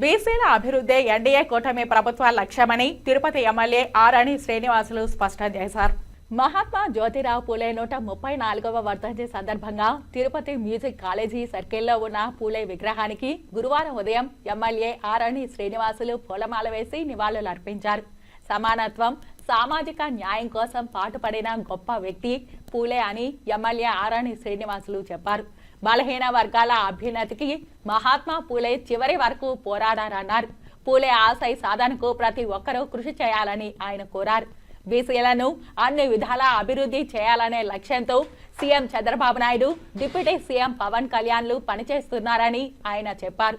బీసీల అభివృద్ధి ఎన్డీఏ కూటమి ప్రభుత్వ లక్ష్యమని తిరుపతి ఎమ్మెల్యే ఆరణి శ్రీనివాసులు స్పష్టం చేశారు. మహాత్మా జ్యోతిరావు పూలే నూట ముప్పై నాలుగవ వర్ధంతి సందర్భంగా తిరుపతి మ్యూజిక్ కాలేజీ సర్కిల్లో ఉన్న పూలే విగ్రహానికి గురువారం ఉదయం ఎమ్మెల్యే ఆరణి శ్రీనివాసులు పూలమాల వేసి నివాళులు అర్పించారు సమానత్వం సామాజిక న్యాయం కోసం పాటుపడిన గొప్ప వ్యక్తి పూలే అని ఎమ్మెల్యే ఆరణి శ్రీనివాసులు చెప్పారు. బలహీన వర్గాల అభ్యున్నతికి మహాత్మా పూలే చివరి వరకు పోరాడారన్నారు. పూలే ఆశయ సాధనకు ప్రతి ఒక్కరూ కృషి చేయాలని ఆయన కోరారు. బీసీలను అన్ని విధాలా అభివృద్ధి చేయాలనే లక్ష్యంతో CM Chandrababu Naidu deputy CM Pavan కళ్యాణ్లు పనిచేస్తున్నారని ఆయన చెప్పారు.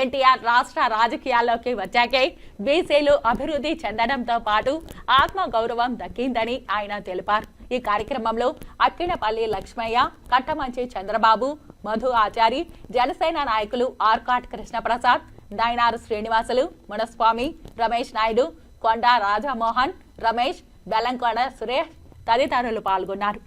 ఎన్టీఆర్ రాష్ట్ర రాజకీయాల్లోకి వచ్చాకే బీసీలు అభివృద్ధి చెందడంతో పాటు ఆత్మ గౌరవం దక్కిందని ఆయన తెలిపారు. ఈ కార్యక్రమంలో అక్కినపల్లి లక్ష్మయ్య కట్టమంచి చంద్రబాబు మధు ఆచారి జనసేన నాయకులు ఆర్కాట్ కృష్ణప్రసాద్ దైనారు శ్రీనివాసులు మునస్వామి రమేష్ నాయుడు కొండ రాజమోహన్ రమేష్ బెల్లంకొండ సురేష్ తదితరులు పాల్గొన్నారు.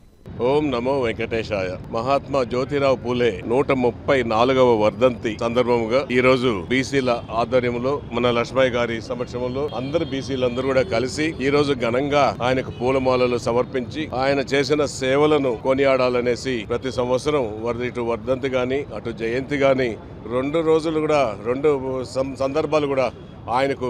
ఓం నమో వెంకటేశాయ. మహాత్మా జ్యోతిరావు పూలే నూట ముప్పై నాలుగవ వర్ధంతి సందర్భముగా ఈ రోజు బీసీల ఆధ్వర్యంలో మన లక్ష్మయ్య గారి సమక్షంలో అందరు బీసీలందరూ కూడా కలిసి ఈ రోజు ఘనంగా ఆయనకు పూలమాలలు సమర్పించి ఆయన చేసిన సేవలను కొనియాడాలనేసి ప్రతి సంవత్సరం వర్- ఇటు వర్ధంతి గాని అటు జయంతి గాని రెండు రోజులు కూడా రెండు సం- సందర్భాలు కూడా ఆయనకు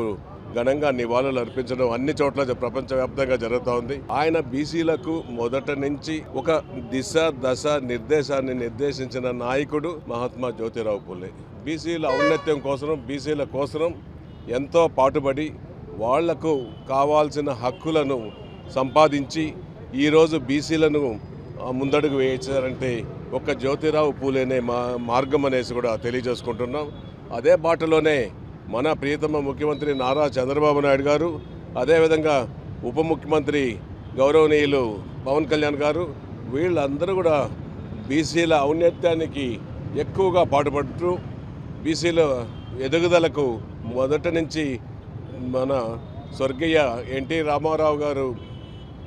ఘనంగా నివాళులు అర్పించడం అన్ని చోట్ల ప్రపంచవ్యాప్తంగా జరుగుతూ ఉంది. ఆయన బీసీలకు మొదట నుంచి ఒక దిశ దశ నిర్దేశాన్ని నిర్దేశించిన నాయకుడు మహాత్మా జ్యోతిరావు పూలే. బీసీల ఔన్నత్యం కోసం బీసీల కోసం ఎంతో పాటుపడి వాళ్ళకు కావాల్సిన హక్కులను సంపాదించి ఈరోజు బీసీలను ముందడుగు వేయించారంటే ఒక జ్యోతిరావు పూలేనే మా మార్గం అనేసి కూడా తెలియజేసుకుంటున్నాం. అదే బాటలోనే మన ప్రియతమ ముఖ్యమంత్రి నారా చంద్రబాబు నాయుడు గారు అదేవిధంగా ఉప ముఖ్యమంత్రి గౌరవనీయులు పవన్ కళ్యాణ్ గారు వీళ్ళందరూ కూడా బీసీల ఔన్నత్యానికి ఎక్కువగా పాటుపడుతూ బీసీల ఎదుగుదలకు మొదట నుంచి మన స్వర్గీయ ఎన్టీ రామారావు గారు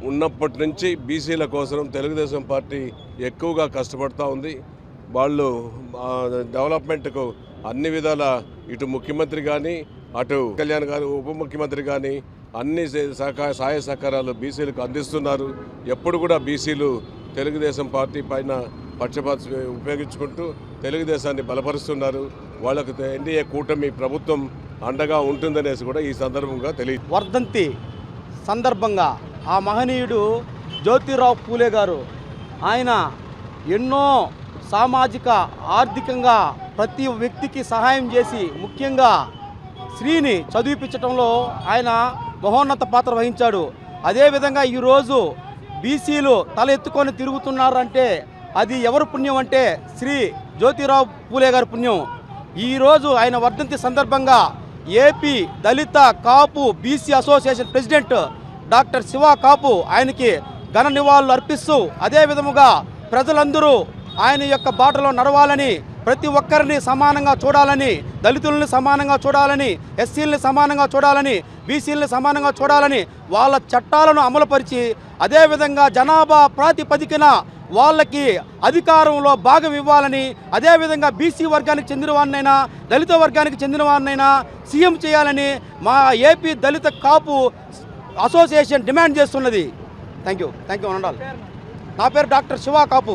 ఉన్నప్పటి నుంచి బీసీల కోసం తెలుగుదేశం పార్టీ ఎక్కువగా కష్టపడుతూ ఉంది. వాళ్ళు డెవలప్మెంట్కు అన్ని విధాల ఇటు ముఖ్యమంత్రి కానీ అటు కళ్యాణ్ గారు ఉప ముఖ్యమంత్రి కానీ అన్ని సహకార సహాయ సహకారాలు బీసీలకు అందిస్తున్నారు. ఎప్పుడు కూడా బీసీలు తెలుగుదేశం పార్టీ పైన పక్షపాత ఉపయోగించుకుంటూ తెలుగుదేశాన్ని బలపరుస్తున్నారు. వాళ్ళకు ఎన్డీఏ కూటమి ప్రభుత్వం అండగా ఉంటుందనేసి కూడా ఈ సందర్భంగా తెలియ వర్ధంతి సందర్భంగా ఆ మహనీయుడు జ్యోతిరావు పూలే గారు ఆయన ఎన్నో సామాజిక ఆర్థికంగా ప్రతి వ్యక్తికి సహాయం చేసి ముఖ్యంగా స్త్రీని చదివిపించడంలో ఆయన మహోన్నత పాత్ర వహించాడు. అదేవిధంగా ఈరోజు బీసీలు తల ఎత్తుకొని తిరుగుతున్నారంటే అది ఎవరు పుణ్యం అంటే శ్రీ జ్యోతిరావు పూలే గారి పుణ్యం. ఈరోజు ఆయన వర్ధంతి సందర్భంగా ఏపీ దళిత Kapu BC association president doctor Shiva Kapu ఆయనకి ఘన నివాళులు అర్పిస్తూ అదేవిధముగా ప్రజలందరూ ఆయన యొక్క బాటలో నడవాలని ప్రతి ఒక్కరిని సమానంగా చూడాలని దళితుల్ని సమానంగా చూడాలని ఎస్సీలని సమానంగా చూడాలని బీసీలని సమానంగా చూడాలని వాళ్ళ చట్టాలను అమలుపరిచి అదేవిధంగా జనాభా ప్రాతిపదికన వాళ్ళకి అధికారంలో భాగం ఇవ్వాలని అదేవిధంగా బీసీ వర్గానికి చెందిన వారినైనా దళిత వర్గానికి చెందిన వారినైనా సీఎం చేయాలని మా ఏపీ దళిత కాపు అసోసియేషన్ డిమాండ్ చేస్తున్నది. థ్యాంక్ యూ థ్యాంక్ యూ ఉండాలి నా పేరు డాక్టర్ శివ కాపు.